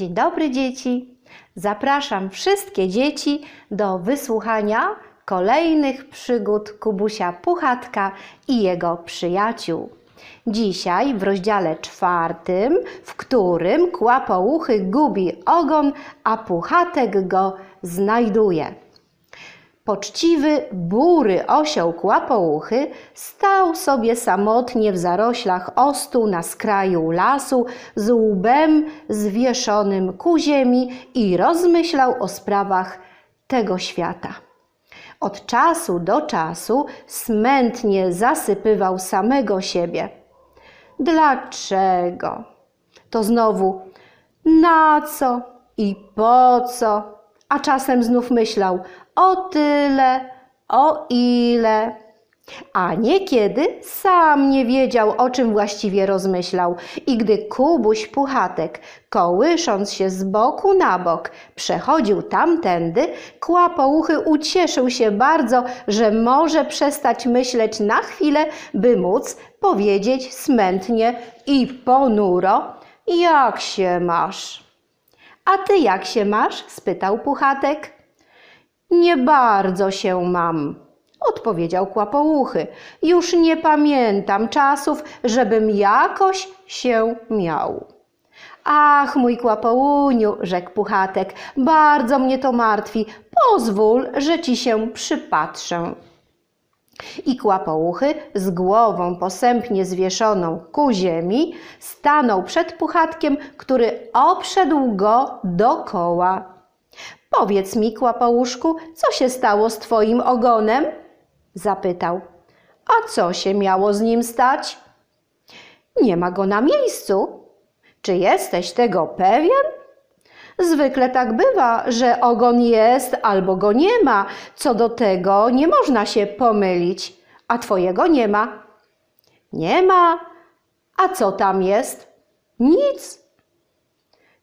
Dzień dobry dzieci. Zapraszam wszystkie dzieci do wysłuchania kolejnych przygód Kubusia Puchatka i jego przyjaciół. Dzisiaj w rozdziale czwartym, w którym kłapouchy gubi ogon, a Puchatek go znajduje. Poczciwy, bury osioł kłapouchy stał sobie samotnie w zaroślach ostu na skraju lasu z łbem zwieszonym ku ziemi i rozmyślał o sprawach tego świata. Od czasu do czasu smętnie zasypywał samego siebie. Dlaczego? To znowu na co i po co? A czasem znów myślał o tyle, o ile. A niekiedy sam nie wiedział, o czym właściwie rozmyślał. I gdy Kubuś Puchatek, kołysząc się z boku na bok, przechodził tamtędy, kłapouchy ucieszył się bardzo, że może przestać myśleć na chwilę, by móc powiedzieć smętnie i ponuro, jak się masz? A ty jak się masz? spytał Puchatek. Nie bardzo się mam, odpowiedział kłapouchy. Już nie pamiętam czasów, żebym jakoś się miał. Ach, mój kłapouniu, rzekł Puchatek, bardzo mnie to martwi. Pozwól, że ci się przypatrzę. I kłapouchy, z głową posępnie zwieszoną ku ziemi, stanął przed Puchatkiem, który obszedł go dokoła. Powiedz mi, kłapouszku, co się stało z twoim ogonem? Zapytał. A co się miało z nim stać? Nie ma go na miejscu. Czy jesteś tego pewien? Zwykle tak bywa, że ogon jest albo go nie ma. Co do tego nie można się pomylić, a twojego nie ma. Nie ma. A co tam jest? Nic.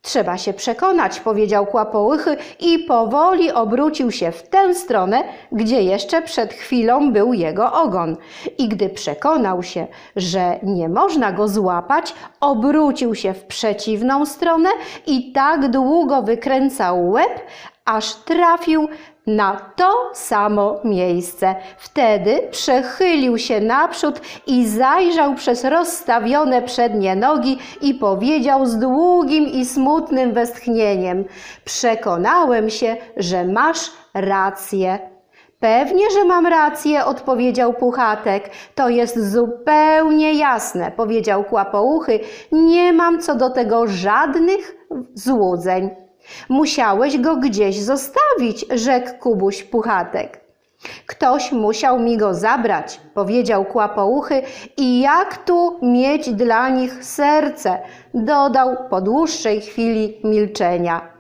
Trzeba się przekonać, powiedział kłapołychy i powoli obrócił się w tę stronę, gdzie jeszcze przed chwilą był jego ogon. I gdy przekonał się, że nie można go złapać, obrócił się w przeciwną stronę i tak długo wykręcał łeb, aż trafił na to samo miejsce. Wtedy przechylił się naprzód i zajrzał przez rozstawione przednie nogi i powiedział z długim i smutnym westchnieniem: Przekonałem się, że masz rację. Pewnie, że mam rację, odpowiedział Puchatek. To jest zupełnie jasne, powiedział Kłapouchy. Nie mam co do tego żadnych złudzeń. Musiałeś go gdzieś zostawić, rzekł Kubuś Puchatek. Ktoś musiał mi go zabrać, powiedział Kłapouchy i jak tu mieć dla nich serce, dodał po dłuższej chwili milczenia.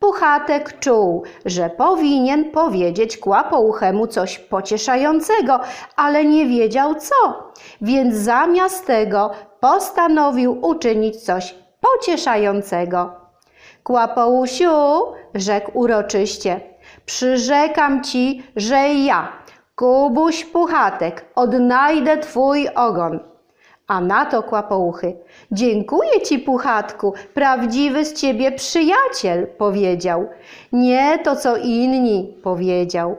Puchatek czuł, że powinien powiedzieć Kłapouchemu coś pocieszającego, ale nie wiedział co, więc zamiast tego postanowił uczynić coś pocieszającego. Kłapousiu, rzekł uroczyście, przyrzekam ci, że ja, Kubuś Puchatek, odnajdę twój ogon. A na to kłapouchy. Dziękuję ci, Puchatku, prawdziwy z ciebie przyjaciel, powiedział. Nie to co inni, powiedział.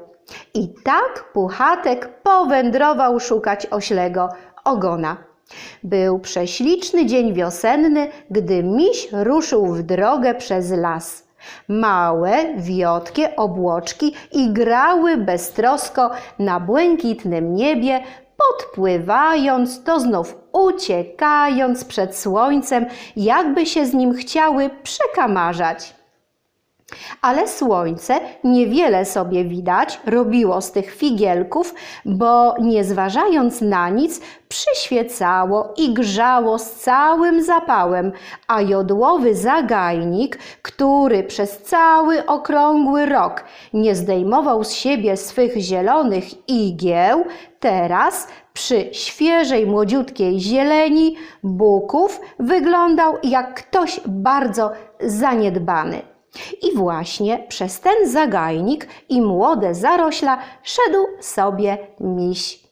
I tak Puchatek powędrował szukać oślego ogona. Był prześliczny dzień wiosenny, gdy miś ruszył w drogę przez las. Małe, wiotkie obłoczki igrały beztrosko na błękitnym niebie, podpływając, to znów uciekając przed słońcem, jakby się z nim chciały przekamarzać. Ale słońce niewiele sobie widać robiło z tych figielków, bo nie zważając na nic, przyświecało i grzało z całym zapałem, a jodłowy zagajnik, który przez cały okrągły rok nie zdejmował z siebie swych zielonych igieł, teraz przy świeżej, młodziutkiej zieleni buków wyglądał jak ktoś bardzo zaniedbany. I właśnie przez ten zagajnik i młode zarośla szedł sobie miś.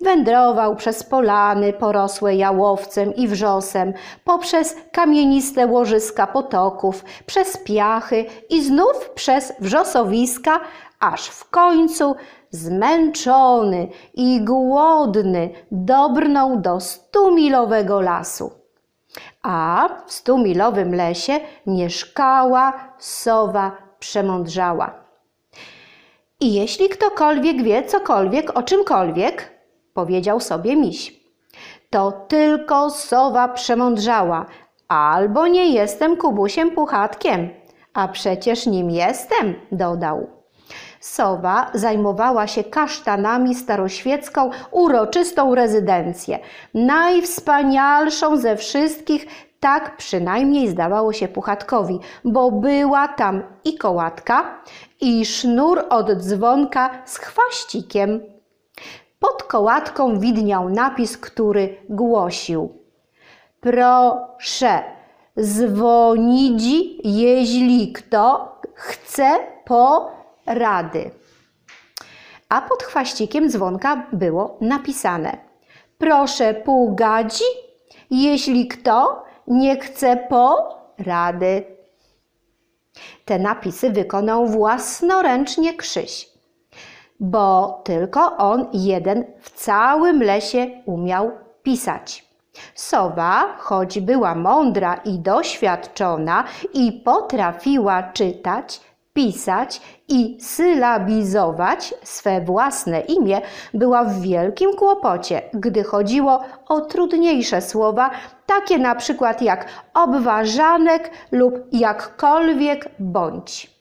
Wędrował przez polany porosłe jałowcem i wrzosem, poprzez kamieniste łożyska potoków, przez piachy i znów przez wrzosowiska, aż w końcu zmęczony i głodny dobrnął do stumilowego lasu. A w stumilowym lesie mieszkała sowa przemądrzała. I jeśli ktokolwiek wie cokolwiek o czymkolwiek, powiedział sobie miś, to tylko sowa przemądrzała, albo nie jestem Kubusiem Puchatkiem, a przecież nim jestem, dodał. Sowa zajmowała się kasztanami staroświecką uroczystą rezydencję, najwspanialszą ze wszystkich, tak przynajmniej zdawało się Puchatkowi, bo była tam i kołatka, i sznur od dzwonka z chwaścikiem. Pod kołatką widniał napis, który głosił: Proszę dzwonić, jeśli kto chce porady. A pod chwaścikiem dzwonka było napisane: Proszę pugadzi, jeśli kto nie chce porady. Te napisy wykonał własnoręcznie Krzyś, bo tylko on jeden w całym lesie umiał pisać. Sowa, choć była mądra i doświadczona i potrafiła czytać, pisać i sylabizować swe własne imię, była w wielkim kłopocie, gdy chodziło o trudniejsze słowa, takie na przykład jak obważanek lub jakkolwiek bądź.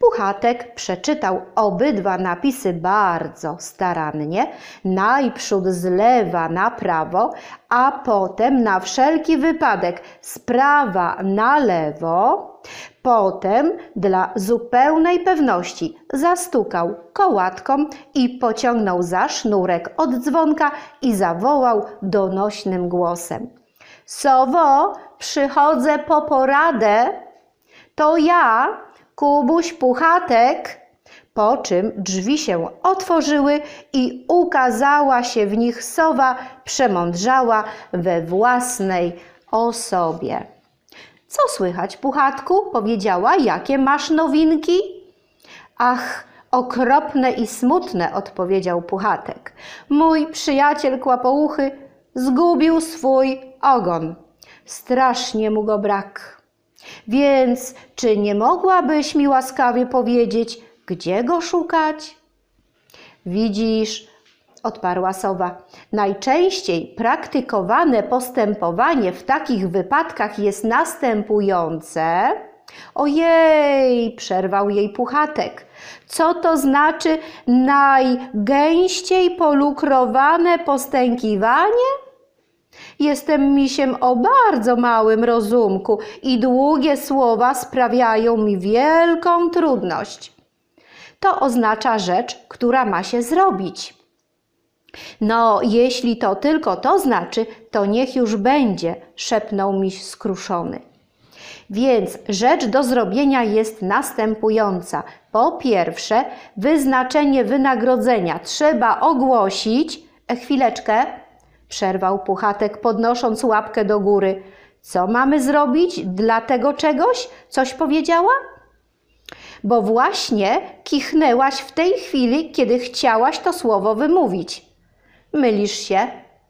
Puchatek przeczytał obydwa napisy bardzo starannie, najprzód z lewa na prawo, a potem na wszelki wypadek z prawa na lewo. Potem dla zupełnej pewności zastukał kołatką i pociągnął za sznurek od dzwonka i zawołał donośnym głosem. Sowo, przychodzę po poradę. To ja, Kubuś Puchatek, po czym drzwi się otworzyły i ukazała się w nich sowa przemądrzała we własnej osobie. Co słychać, Puchatku? powiedziała. Jakie masz nowinki? Ach, okropne i smutne, odpowiedział Puchatek. Mój przyjaciel kłapouchy zgubił swój ogon. Strasznie mu go brak. Więc czy nie mogłabyś mi łaskawie powiedzieć, gdzie go szukać? Widzisz, odparła sowa. Najczęściej praktykowane postępowanie w takich wypadkach jest następujące. Ojej, przerwał jej puchatek. Co to znaczy najgęściej polukrowane postękiwanie? Jestem misiem o bardzo małym rozumku i długie słowa sprawiają mi wielką trudność. To oznacza rzecz, która ma się zrobić. No, jeśli to tylko to znaczy, to niech już będzie, szepnął miś skruszony. Więc rzecz do zrobienia jest następująca. Po pierwsze, wyznaczenie wynagrodzenia trzeba ogłosić. E, chwileczkę, przerwał Puchatek, podnosząc łapkę do góry. Co mamy zrobić dla tego czegoś? Coś powiedziała? Bo właśnie kichnęłaś w tej chwili, kiedy chciałaś to słowo wymówić. Mylisz się,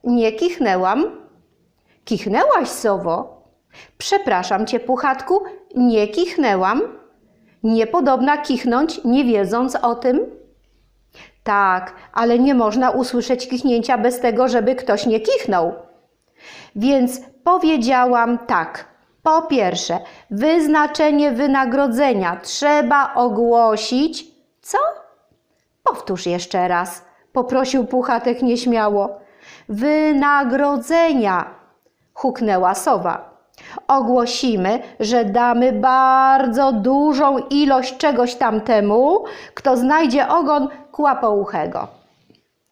nie kichnęłam. Kichnęłaś, sowo. Przepraszam cię, Puchatku, nie kichnęłam. Niepodobna kichnąć, nie wiedząc o tym? Tak, ale nie można usłyszeć kichnięcia bez tego, żeby ktoś nie kichnął. Więc powiedziałam tak. Po pierwsze, wyznaczenie wynagrodzenia trzeba ogłosić. Co? Powtórz jeszcze raz, poprosił Puchatek nieśmiało. Wynagrodzenia, huknęła sowa. Ogłosimy, że damy bardzo dużą ilość czegoś tamtemu, kto znajdzie ogon kłapouchego.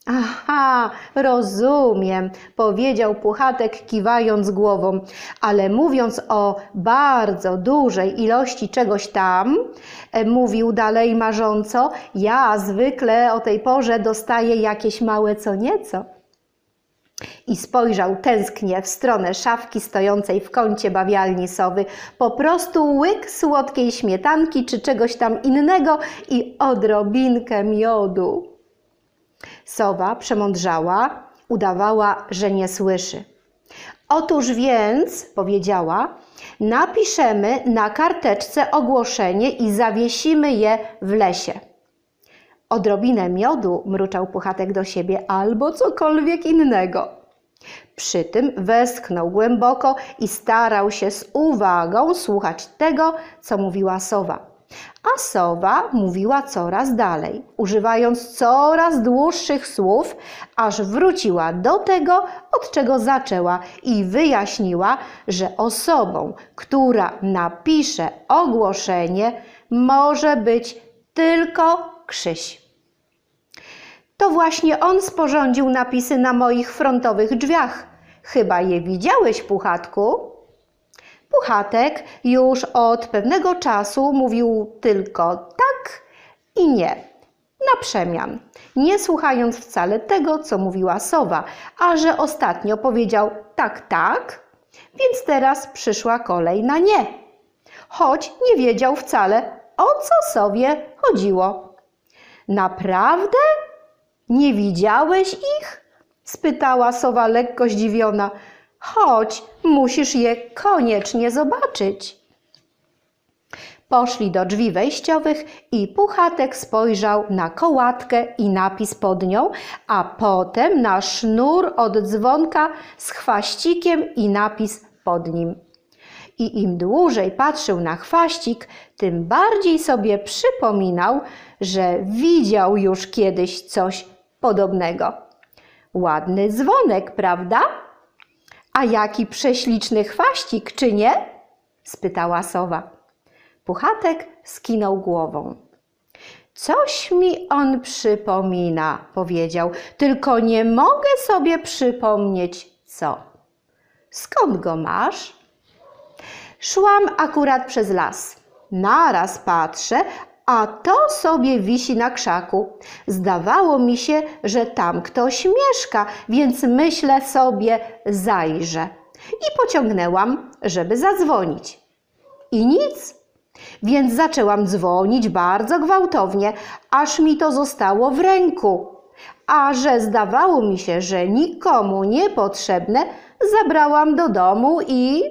Aha, rozumiem, powiedział Puchatek kiwając głową, ale mówiąc o bardzo dużej ilości czegoś tam, e, mówił dalej marząco, ja zwykle o tej porze dostaję jakieś małe co nieco. I spojrzał tęsknie w stronę szafki stojącej w kącie bawialni sowy. Po prostu łyk słodkiej śmietanki czy czegoś tam innego i odrobinkę miodu. Sowa przemądrzała, udawała, że nie słyszy. Otóż więc, powiedziała, napiszemy na karteczce ogłoszenie i zawiesimy je w lesie. Odrobinę miodu, mruczał Puchatek do siebie, albo cokolwiek innego. Przy tym westchnął głęboko i starał się z uwagą słuchać tego, co mówiła sowa. A sowa mówiła coraz dalej, używając coraz dłuższych słów, aż wróciła do tego, od czego zaczęła i wyjaśniła, że osobą, która napisze ogłoszenie, może być tylko Krzyś. To właśnie on sporządził napisy na moich frontowych drzwiach. Chyba je widziałeś, Puchatku? Puchatek już od pewnego czasu mówił tylko tak i nie, na przemian, nie słuchając wcale tego, co mówiła sowa, a że ostatnio powiedział tak, tak, więc teraz przyszła kolej na nie, choć nie wiedział wcale, o co sowie chodziło. Naprawdę? Nie widziałeś ich? spytała sowa lekko zdziwiona. Chodź, musisz je koniecznie zobaczyć. Poszli do drzwi wejściowych i Puchatek spojrzał na kołatkę i napis pod nią, a potem na sznur od dzwonka z chwaścikiem i napis pod nim. I im dłużej patrzył na chwaścik, tym bardziej sobie przypominał, że widział już kiedyś coś podobnego. Ładny dzwonek, prawda? A jaki prześliczny chwaścik, czy nie? spytała sowa. Puchatek skinął głową. Coś mi on przypomina, powiedział, tylko nie mogę sobie przypomnieć co. Skąd go masz? Szłam akurat przez las. Naraz patrzę, a to sobie wisi na krzaku. Zdawało mi się, że tam ktoś mieszka, więc myślę sobie, zajrzę. I pociągnęłam, żeby zadzwonić. I nic. Więc zaczęłam dzwonić bardzo gwałtownie, aż mi to zostało w ręku. A że zdawało mi się, że nikomu niepotrzebne, zabrałam do domu i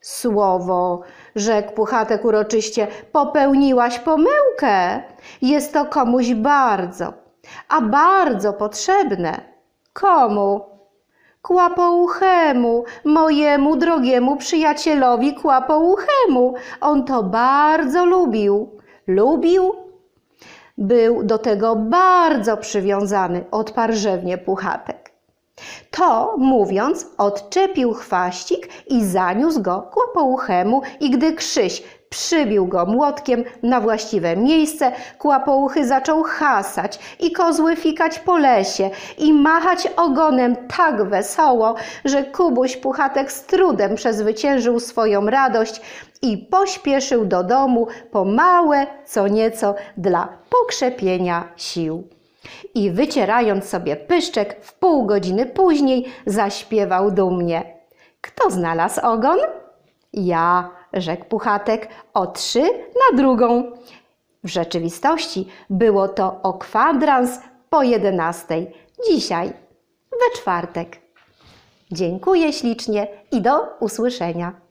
Słowo, rzekł Puchatek uroczyście, popełniłaś pomyłkę. Jest to komuś bardzo, a bardzo potrzebne. Komu? Kłapouchemu, mojemu drogiemu przyjacielowi Kłapouchemu. On to bardzo lubił. Lubił? Był do tego bardzo przywiązany, odparł rzewnie Puchatek. To mówiąc, odczepił chwaścik i zaniósł go kłapouchemu i gdy Krzyś przybił go młotkiem na właściwe miejsce, kłapouchy zaczął hasać i kozły fikać po lesie i machać ogonem tak wesoło, że Kubuś Puchatek z trudem przezwyciężył swoją radość i pośpieszył do domu po małe co nieco dla pokrzepienia sił i wycierając sobie pyszczek w pół godziny później zaśpiewał dumnie. Kto znalazł ogon? Ja, rzekł Puchatek, o trzy na drugą. W rzeczywistości było to o kwadrans po jedenastej, dzisiaj, we czwartek. Dziękuję ślicznie i do usłyszenia.